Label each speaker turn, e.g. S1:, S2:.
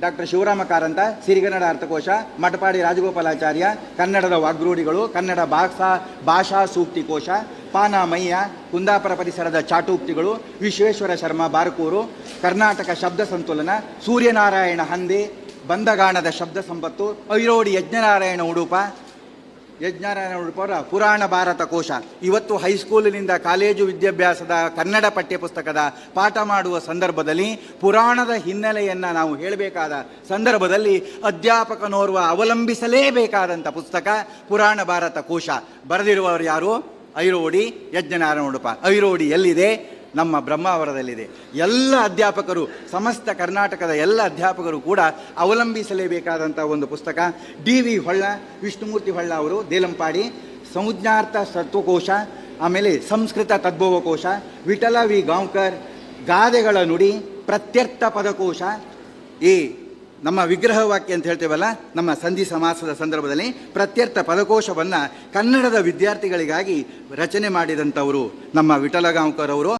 S1: Doctor Shivarama Karanth, Sirigannada ಅರ್ಥಕೋಶ, Mathapadi Rajagopalacharya, ಕನ್ನಡದ ವಾಗ್ರೂಢಿಗಳು, ಕನ್ನಡ ಭಾಷಾ ಭಾಷಾ ಸೂಕ್ತಿ ಕೋಶ ಪಾನಾಮಯ್ಯ, ಕುಂದಾಪುರ ಪರಿಸರದ ಚಾಟೂಕ್ತಿಗಳು, ವಿಶ್ವೇಶ್ವರ ಶರ್ಮ ಬಾರಕೂರು, ಕರ್ನಾಟಕ ಶಬ್ದ ಸಂತುಲನ, ಸೂರ್ಯನಾರಾಯಣ ಹಂದಿ, ಬಂದಗಾಣದ ಶಬ್ದ ಸಂಪತ್ತು, ಐರೋಡಿ ಯಜ್ಞನಾರಾಯಣ ಉಡುಪ ಯಜ್ಞನಾರಾಯಣ ಉಡುಪವರ ಪುರಾಣ ಭಾರತ ಕೋಶ. ಇವತ್ತು ಹೈಸ್ಕೂಲಿನಿಂದ ಕಾಲೇಜು ವಿದ್ಯಾಭ್ಯಾಸದ ಕನ್ನಡ ಪಠ್ಯಪುಸ್ತಕದ ಪಾಠ ಮಾಡುವ ಸಂದರ್ಭದಲ್ಲಿ ಪುರಾಣದ ಹಿನ್ನೆಲೆಯನ್ನು ನಾವು ಹೇಳಬೇಕಾದ ಸಂದರ್ಭದಲ್ಲಿ ಅಧ್ಯಾಪಕನೋರ್ವ ಅವಲಂಬಿಸಲೇಬೇಕಾದಂಥ ಪುಸ್ತಕ ಪುರಾಣ ಭಾರತ ಕೋಶ. ಬರೆದಿರುವವರು ಯಾರು? ಐರೋಡಿ ಯಜ್ಞನಾರಾಯಣ ಉಡುಪ ಐರೋಡಿ ಎಲ್ಲಿದೆ ನಮ್ಮ ಬ್ರಹ್ಮಾವರದಲ್ಲಿದೆ. ಎಲ್ಲ ಅಧ್ಯಾಪಕರು, ಸಮಸ್ತ ಕರ್ನಾಟಕದ ಎಲ್ಲ ಅಧ್ಯಾಪಕರು ಕೂಡ ಅವಲಂಬಿಸಲೇಬೇಕಾದಂಥ ಒಂದು ಪುಸ್ತಕ. ಡಿ ವಿ ಹೊಳ್ಳ, ವಿಷ್ಣುಮೂರ್ತಿ ಹೊಳ್ಳ ಅವರು, ದೇಲಂಪಾಡಿ ಸಂಜ್ಞಾರ್ಥ ಸತ್ವಕೋಶ ಆಮೇಲೆ ಸಂಸ್ಕೃತ ತದ್ಭವಕೋಶ, ವಿಠಲ ವಿ ಗಾಂವ್ಕರ್, ಗಾದೆಗಳ ನುಡಿ, ಪ್ರತ್ಯರ್ಥ ಪದಕೋಶ, ಈ ನಮ್ಮ ವಿಗ್ರಹ ವಾಕ್ಯ ಅಂತ ಹೇಳ್ತೇವಲ್ಲ, ನಮ್ಮ ಸಂಧಿ ಸಮಾಸದ ಸಂದರ್ಭದಲ್ಲಿ ಪ್ರತ್ಯರ್ಥ ಪದಕೋಶವನ್ನು ಕನ್ನಡದ ವಿದ್ಯಾರ್ಥಿಗಳಿಗಾಗಿ ರಚನೆ ಮಾಡಿದಂಥವರು ನಮ್ಮ ವಿಠಲಗಾಂವ್ಕರ್ ಅವರು.